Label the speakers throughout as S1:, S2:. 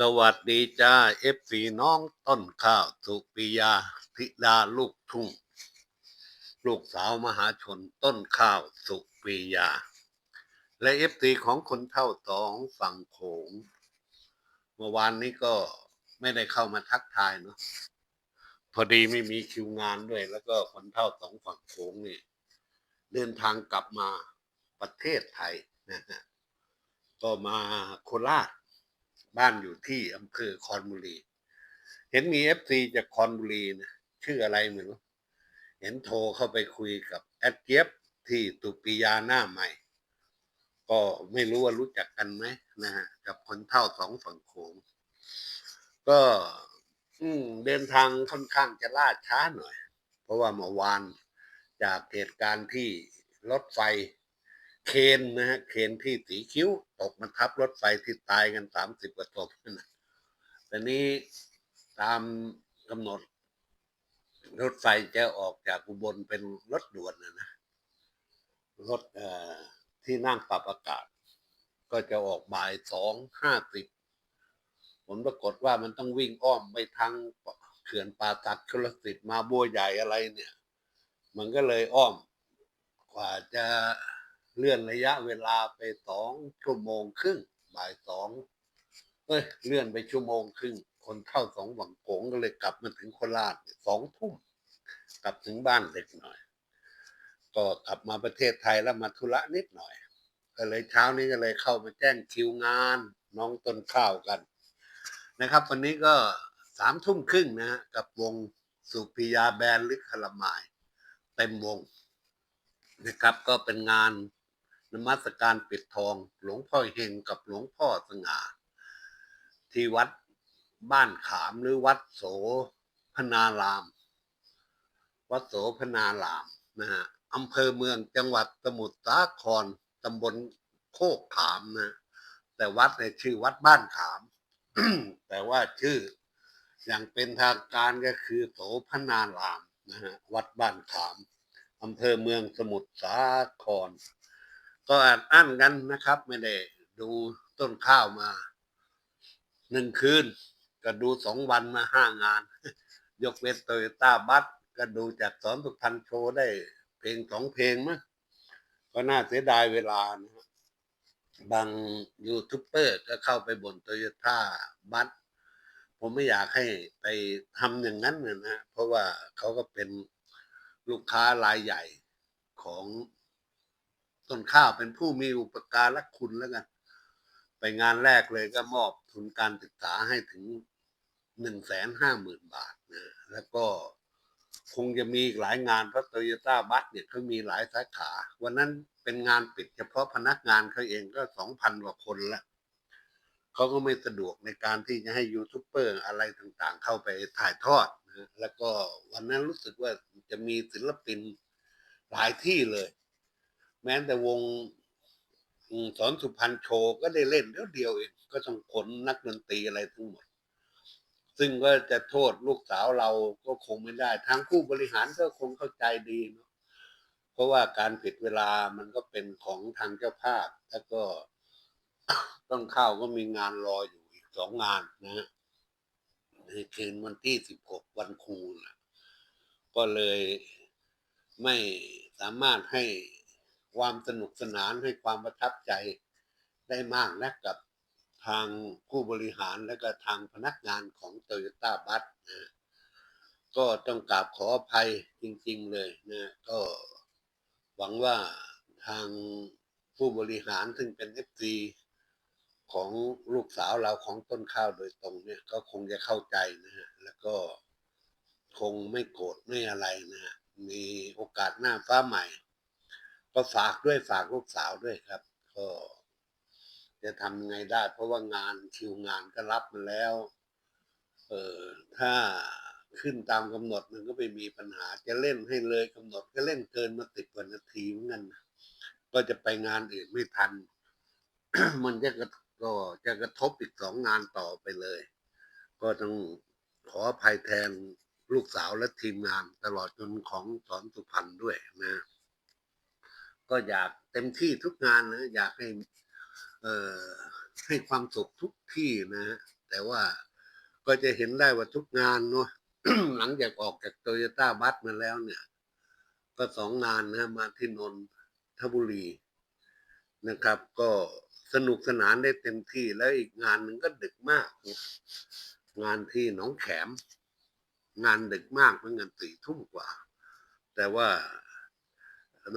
S1: สวัสดีจ้าเอฟซีน้องต้นข้าวสุปิยาธิดาลูกทุ่ง ลูกสาวมหาชนต้นข้าวสุปิยา และเอฟซีของคนเท่าสองฝั่งโขง เมื่อวานนี้ก็ไม่ได้เข้ามาทักทายเนาะพอดีไม่มีคิวงานด้วย แล้วก็คนเท่าสองฝั่งโขงนี่เดินทางกลับมาประเทศไทยนะฮะก็มาโคราช บ้านอยู่ที่อำเภอคอนบุรี เห็นมีเอฟซีจากคอนบุรีนะชื่ออะไรไม่รู้เห็นโทรเข้าไปคุยกับแอดเจี๊ยบที่ตุปิยาหน้าใหม่ ก็ไม่รู้ว่ารู้จักกันไหมนะฮะกับคนเท่าสองฝั่งโขงก็เดินทางค่อนข้างจะล่าช้าหน่อย เพราะว่าเมื่อวานจากเหตุการณ์ที่รถไฟ เคนนะฮะเคนที่สีคิ้ว ตกมาทับรถไฟที่ตายกันสามสิบกว่าศพนะแต่นี้ตามกำหนด รถไฟจะออกจากอุบลเป็นรถด่วนนะนะรถเอ่อที่นั่งปรับอากาศ ก็จะออกบ่ายสองห้าสิบผลปรากฏว่ามันต้องวิ่งอ้อมไปทางเขื่อนป่าตัดชลสิทธิ์มาบัวใหญ่อะไรเนี่ย มันก็เลยอ้อมกว่าจะ เลื่อนระยะเวลาไปสองชั่วโมงครึ่งบ่ายสองเอ้ยเลื่อนไปชั่วโมงครึ่ง คนเข้าสองฝั่งโขงก็เลยกลับมาถึงโคราชสองทุ่มกลับถึงบ้านเด็กหน่อย ก็กลับมาประเทศไทยแล้วมาธุระนิดหน่อย ก็เลยเช้านี้ก็เลยเข้ามาแจ้งคิวงาน น้องต้นข้าวกัน นะครับ วันนี้ก็สามทุ่มครึ่งนะฮะกับวงสุพิยาแบนลึกคลามายเต็มวงนะครับก็เป็นงาน นมัสการปิดทอง หลวงพ่อเฮงกับหลวงพ่อสง่า ที่วัดบ้านขามหรือวัดโสพนาราม วัดโสพนารามนะฮะอำเภอเมืองจังหวัดสมุทรสาครตำบลโคกขามนะ แต่วัดในชื่อวัดบ้านขาม แต่ว่าชื่ออย่างเป็นทางการก็คือโสพนารามนะฮะวัดบ้านขามอำเภอเมืองสมุทรสาคร ก็อ่านอั้นกันนะครับ ไม่ได้ดูต้นข้าวมาหนึ่งคืน ก็ดูสองวันมาห้างาน ยกเว้นโตโยต้าบัสก็ดูจากสอนสุพรรณโชว์ได้เพลงสองเพลงมั้งก็น่าเสียดายเวลานะบางยูทูบเบอร์ก็เข้าไปบนโตโยต้าบัสผมไม่อยากให้ไปทำอย่างนั้นนะนะเพราะว่าเขาก็เป็นลูกค้ารายใหญ่ของ ต้นข้าวเป็นผู้มีอุปการะคุณแล้วกัน ไปงานแรกเลยก็มอบทุนการศึกษาให้ถึงหนึ่งแสนห้าหมื่นบาทนะแล้วก็คงจะมีหลายงานเพราะโตโยต้าบัสเนี่ยเขามีหลายสาขา วันนั้นเป็นงานปิดเฉพาะพนักงานเขาเองก็สองพันกว่าคนละเขาก็ไม่สะดวกในการที่จะให้ยูทูบเบอร์อะไรต่างๆ เข้าไปถ่ายทอดนะแล้วก็วันนั้นรู้สึกว่าจะมีศิลปินหลายที่เลย แม้แต่วงสอนสุพรรณโชว์ก็ได้เล่นเดียวเดียวเองก็ต้องขนนักดนตรีอะไรทั้งหมด ซึ่งก็จะโทษลูกสาวเราก็คงไม่ได้ ทางผู้บริหารก็คงเข้าใจดีเนาะเพราะว่าการผิดเวลามันก็เป็นของทางเจ้าภาพ แล้วก็ต้นข้าก็มีงานรออยู่อีกสองงานนะฮะในคืนวันที่สิบหกวันครูนะก็เลยไม่สามารถให้ ความสนุกสนานให้ความประทับใจได้มากนะกับทางผู้บริหารและก็ทางพนักงานของโตโยต้าบัสนะก็ต้องกราบขออภัยจริงๆเลยนะก็หวังว่าทางผู้บริหารซึ่งเป็นเอฟซีของลูกสาวเราของต้นข้าวโดยตรงเนี่ยก็คงจะเข้าใจนะฮะแล้วก็คงไม่โกรธไม่อะไรนะฮะมีโอกาสหน้าฟ้าใหม่ ก็ฝากด้วยฝากลูกสาวด้วยครับ ก็จะทำยังไงได้ เพราะว่างานคิวงานก็รับมาแล้ว เออถ้าขึ้นตามกำหนดมันก็ไม่มีปัญหา จะเล่นให้เลยกำหนดก็เล่นเกินมาติดกว่านาทีเหมือนกันก็จะไปงานอื่นไม่ทัน มันจะก็จะกระทบอีกสองงานต่อไปเลย ก็ต้องขออภัยแทนลูกสาวและทีมงานตลอดจนของสอนสุพรรณด้วยนะ ก็อยากเต็มที่ทุกงานนะอยากให้เอ่อให้ความสุขทุกที่นะฮะแต่ว่าก็จะเห็นได้ว่าทุกงานเนาะ หลังจากออกจากโตโยต้าบัสมาแล้วเนี่ย ก็สองงานนะมาที่นนทบุรีนะครับ ก็สนุกสนานได้เต็มที่แล้วอีกงานหนึ่งก็ดึกมาก งานที่หนองแขม งานดึกมากเหมือนกันสี่ทุ่มกว่า แต่ว่า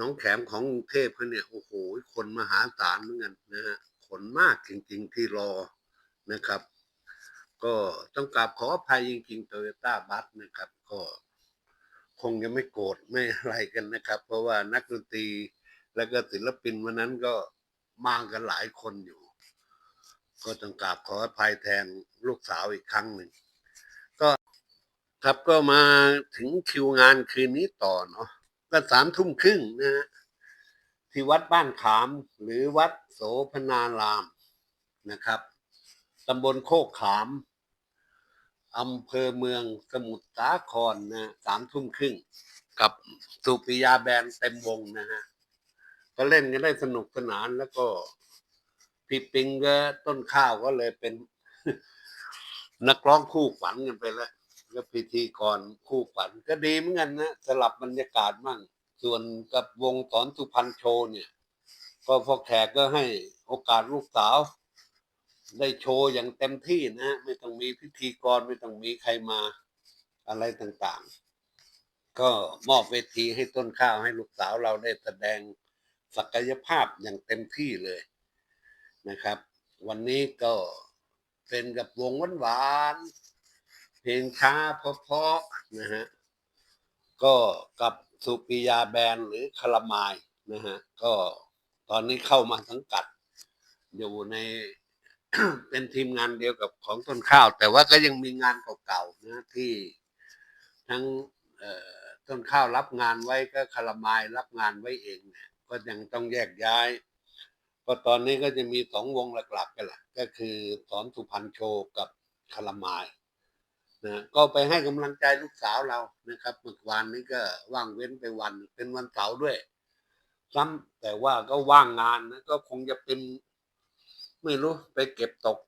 S1: น้องแขมของกรุงเทพเขาเนี่ยโอ้โหคนมหาศาลเหมือนกันนะฮะคนมากจริงๆที่รอนะครับ ก็ต้องกราบขออภัยจริงๆโตโยต้าบัสนะครับ ก็คงจะไม่โกรธไม่อะไรกันนะครับ เพราะว่านักดนตรีแล้วก็ศิลปินวันนั้นก็มากันหลายคนอยู่ ก็ต้องกราบขออภัยแทนลูกสาวอีกครั้งหนึ่งก็ครับก็มาถึงคิวงานคืนนี้ต่อเนาะ ก็สามทุ่มครึ่งนะฮะที่วัดบ้านขาม หรือวัดโสพนารามนะครับตำบลโคกขามอำเภอเมืองสมุทรสาครนะสามทุ่มครึ่ง กับสุปิยาแบนด์เต็มวงนะฮะก็เล่นกันได้สนุกสนานแล้วก็พี่ปิงก็ต้นข้าวก็เลยเป็น นักร้องคู่ขวัญกันไปแล้ว แล้วพิธีกรคู่ขวัญก็ดีเหมือนกันนะสลับบรรยากาศมั่ง ส่วนกับวงสอนสุพรรณโชว์เนี่ย ก็พอแขกก็ให้โอกาสลูกสาว ได้โชว์อย่างเต็มที่นะฮะไม่ต้องมีพิธีกรไม่ต้องมีใครมาอะไรต่างๆ ก็มอบเวทีให้ต้นข้าวให้ลูกสาวเราได้แสดงศักยภาพอย่างเต็มที่เลยนะครับ วันนี้ก็เป็นกับวงหวานๆ เพลงช้าเพราะๆนะฮะก็กับสุปิยาแบนหรือคารามายนะฮะก็ตอนนี้เข้ามาสังกัด อยู่ในเป็นทีมงานเดียวกับของต้นข้าว แต่ว่าก็ยังมีงานเก่าๆนะที่ทั้งเอ่อต้นข้าวรับงานไว้ก็คารามายรับงานไว้เองเนี่ยก็ยังต้องแยกย้ายก็ตอนนี้ก็จะมีสองวงหลักๆกันแหละก็คือสอนสุพรรณโชกับคารามาย นะก็ไปให้กำลังใจลูกสาวเรานะครับเมื่อวานนี้ก็ว่างเว้นไปวันเป็นวันเสาร์ด้วย ซ้ำแต่ว่าก็ว่างงานนะก็คงจะเป็น ไม่รู้ไปเก็บตก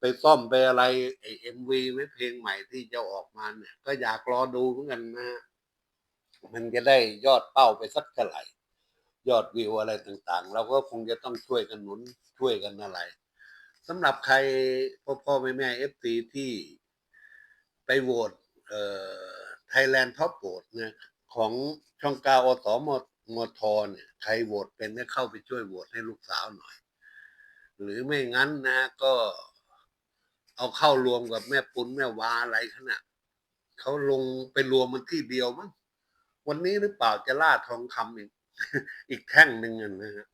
S1: ไปซ่อมไปอะไรไอเอ็มวีไว้เพลงใหม่ที่จะออกมาเนี่ย ก็อยากรอดูเหมือนกันนะฮะมันจะได้ยอดเป้าไปสักเท่าไหร่ยอดวิวอะไรต่างๆ เราก็คงจะต้องช่วยกันหนุนช่วยกันอะไรสำหรับใครพ่อพ่อแม่แม่เอฟซีที่ ไปโหวตเอ่อไทยแลนด์ท็อปโหวตเนี่ยของช่องเกาอสมมทเนี่ยใครโหวตเป็นให้เข้าไปช่วยโหวตให้ลูกสาวหน่อย หรือไม่งั้นนะก็เอาเข้ารวมกับแม่ปุนแม่วาอะไรขนาดเขาลงไปรวมมันที่เดียวมั้งวันนี้หรือเปล่าจะล่าทองคำอีกอีกแท่งหนึ่งนะฮะ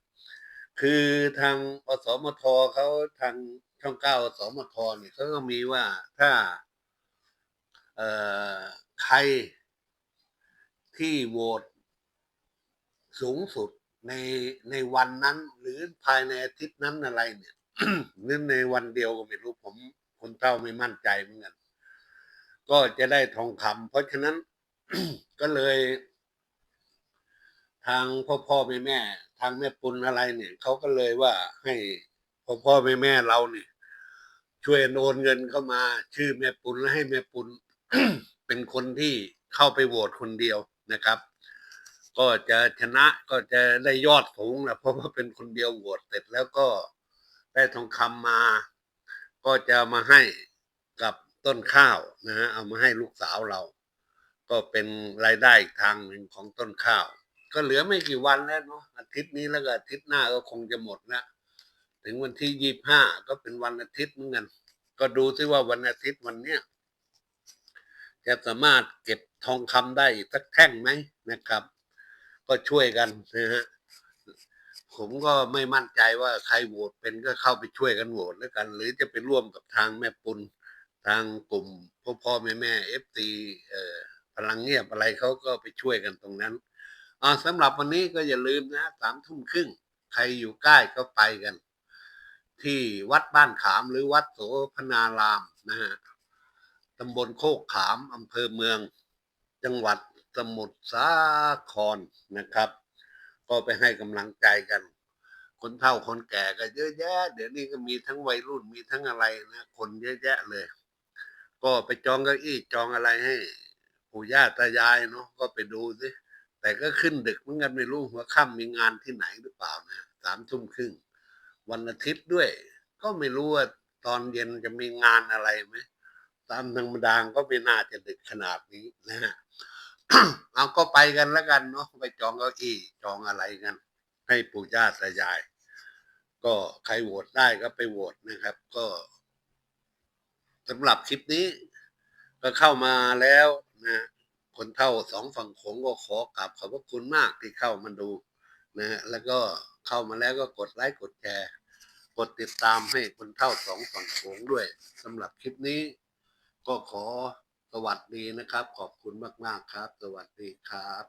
S1: คือทางอสมทเขาทางช่องเก้าอสมทเนี่ยเขาก็มีว่าถ้า ใครที่โหวตสูงสุดในในวันนั้น หรือภายในอาทิตย์นั้นอะไรเนี่ยหรือในวันเดียวก็ไม่รู้ผมคนเท่าไม่มั่นใจเหมือนกันก็จะได้ทองคำเพราะฉะนั้นก็เลย ทางพ่อพ่อแม่แม่ ทางแม่ปุณอะไรเนี่ยเขาก็เลยว่าให้พ่อพ่อแม่แม่เราเนี่ยช่วยโอนเงินเข้ามา ชื่อแม่ปุณและให้แม่ปุณ เป็นคนที่เข้าไปโหวตคนเดียวนะครับ ก็จะชนะก็จะได้ยอดสูงแหละเพราะว่าเป็นคนเดียวโหวตเสร็จแล้วก็ได้ทองคำมา ก็จะมาให้กับต้นข้าวนะฮะเอามาให้ลูกสาวเรา ก็เป็นรายได้อีกทางหนึ่งของต้นข้าว ก็เหลือไม่กี่วันแล้วเนาะอาทิตย์นี้แล้วก็อาทิตย์หน้าก็คงจะหมดแล้วถึงวันที่ยี่ห้าก็เป็นวันอาทิตย์เหมือนกันก็ดูซิว่าวันอาทิตย์วันเนี้ย จะสามารถเก็บทองคำได้อีกสักแท่งไหมนะครับ ก็ช่วยกันนะฮะผมก็ไม่มั่นใจว่าใครโหวตเป็นก็เข้าไปช่วยกันโหวตแล้วกัน หรือจะไปร่วมกับทางแม่ปุณทางกลุ่มพ่อพ่อแม่แม่เอฟตีพลังเงียบอะไรเขาก็ไปช่วยกันตรงนั้นอ่าสำหรับวันนี้ก็อย่าลืมนะสามทุ่มครึ่งใครอยู่ใกล้ก็ไปกัน ที่วัดบ้านขามหรือวัดโสพนารามนะฮะำบลโคกขามอำเภอเมือง จังหวัดสมุทรสาครนะครับ ก็ไปให้กำลังใจกัน คนเฒ่าคนแก่ก็เยอะแยะ เดี๋ยวนี้ก็มีทั้งวัยรุ่นมีทั้งอะไรนะ คนเยอะแยะเลย ก็ไปจองเก้าอี้จองอะไรให้ปู่ย่าตายายเนาะก็ไปดูสิแต่ก็ขึ้นดึกเหมือนกันไม่รู้หัวค่ำมีงานที่ไหนหรือเปล่านะสามทุ่มครึ่งวันอาทิตย์ด้วย ก็ไม่รู้ว่าตอนเย็นจะมีงานอะไรไหม ตามธรรมดาก็ไม่น่าจะดึกขนาดนี้นะฮะเอาก็ไปกันแล้วกันเนาะไปจองเก้าอี้จองอะไรกัน ให้ปู่ย่าตายาย ก็ใครโหวตได้ก็ไปโหวตนะครับ ก็สำหรับคลิปนี้ ก็เข้ามาแล้วนะคนเท่าสองฝั่งโขงก็ขอกราบขอบพระคุณมากที่เข้ามาดูนะฮะแล้วก็เข้ามาแล้วก็กดไลค์กดแชร์ กดติดตามให้คนเท่าสองฝั่งโขงด้วยสำหรับคลิปนี้ ก็ขอสวัสดีนะครับ ขอบคุณมาก ๆ ครับ สวัสดีครับ